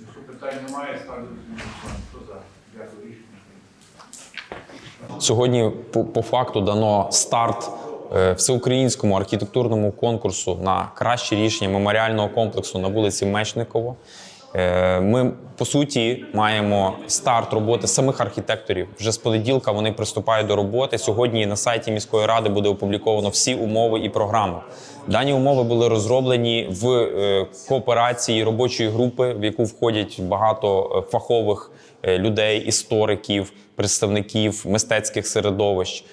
Якщо питань немає, ставлю голосування. Сьогодні по, по факту дано старт е, всеукраїнському архітектурному конкурсу на краще рішення меморіального комплексу на вулиці Мечникова. Е, Ми по суті маємо старт роботи самих архітекторів. Вже з понеділка вони приступають до роботи. Сьогодні на сайті міської ради буде опубліковано всі умови і програми. Дані умови були розроблені в е, кооперації робочої групи, в яку входять багато е, фахових людей, істориків, представників мистецьких середовищ,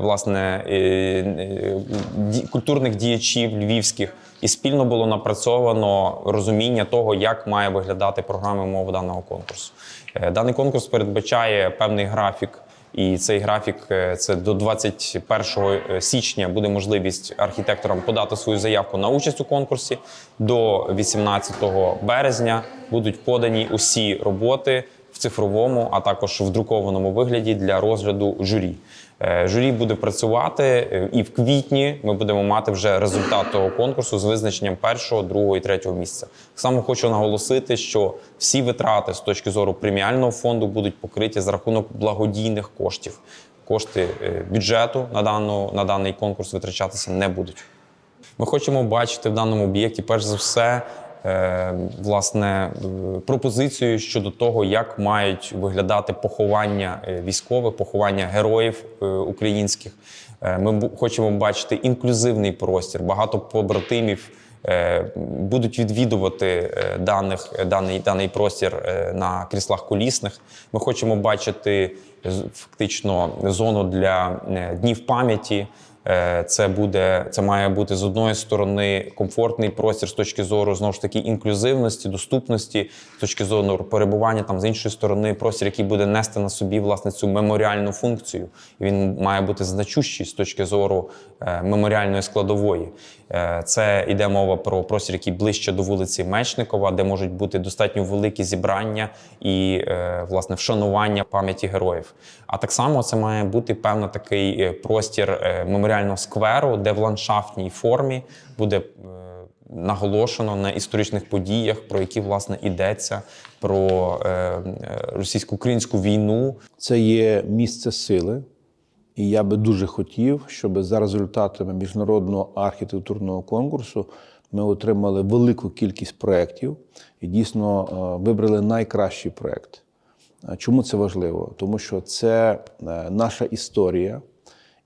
власне е, е, ді- культурних діячів львівських. І спільно було напрацьовано розуміння того, як має виглядати програма умов даного конкурсу. Е, Даний конкурс передбачає певний графік. І цей графік це до 21 січня буде можливість архітекторам подати свою заявку на участь у конкурсі. До 18 березня будуть подані усі роботи цифровому, а також в друкованому вигляді для розгляду журі. Е, Журі буде працювати, е, і в квітні ми будемо мати вже результат того конкурсу з визначенням першого, другого і третього місця. Само хочу наголосити, що всі витрати з точки зору преміального фонду будуть покриті за рахунок благодійних коштів. Кошти е, бюджету на, дану, на даний конкурс витрачатися не будуть. Ми хочемо бачити в даному об'єкті, перш за все, власне, е, пропозицію щодо того, як мають виглядати поховання е, військових, поховання героїв е, українських. Е, Ми хочемо бачити інклюзивний простір, багато побратимів. е, Будуть відвідувати е, даних, е, даний, даний простір е, на кріслах колісних. Ми хочемо бачити фактично зону для е, днів пам'яті. Е, Це буде це має бути з одної сторони комфортний простір з точки зору знову ж таки інклюзивності, доступності, з точки зору перебування там з іншої сторони, простір, який буде нести на собі власне цю меморіальну функцію. Він має бути значущий з точки зору е, меморіальної складової. Це йде мова про простір, який ближче до вулиці Мечникова, де можуть бути достатньо великі зібрання і власне вшанування пам'яті героїв. А так само це має бути певно такий е, простір е, меморіального скверу, де в ландшафтній формі буде е, наголошено на історичних подіях, про які власне йдеться про російсько-українську війну, Це є місце сили, і я би дуже хотів, щоб за результатами міжнародного архітектурного конкурсу ми отримали велику кількість проєктів і дійсно вибрали найкращий проєкт. Чому це важливо? Тому що це е, наша історія,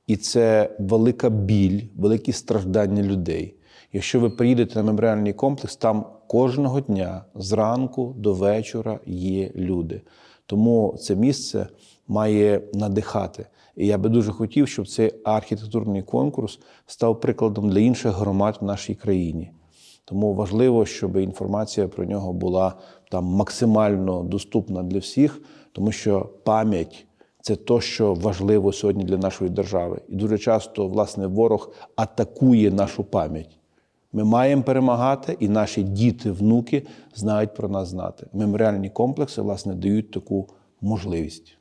і це велика біль, великі страждання людей. Якщо ви приїдете на меморіальний комплекс, там кожного дня зранку до вечора є люди. Тому це місце має надихати. І я би дуже хотів, щоб цей архітектурний конкурс став прикладом для інших громад в нашій країні. Тому важливо, щоб інформація про нього була там максимально доступна для всіх, тому що пам'ять це то, що важливо сьогодні для нашої держави. І дуже часто, власне, ворог атакує нашу пам'ять. Ми маємо перемагати, і наші діти, внуки знають про нас знати. Меморіальні комплекси, власне, дають таку можливість.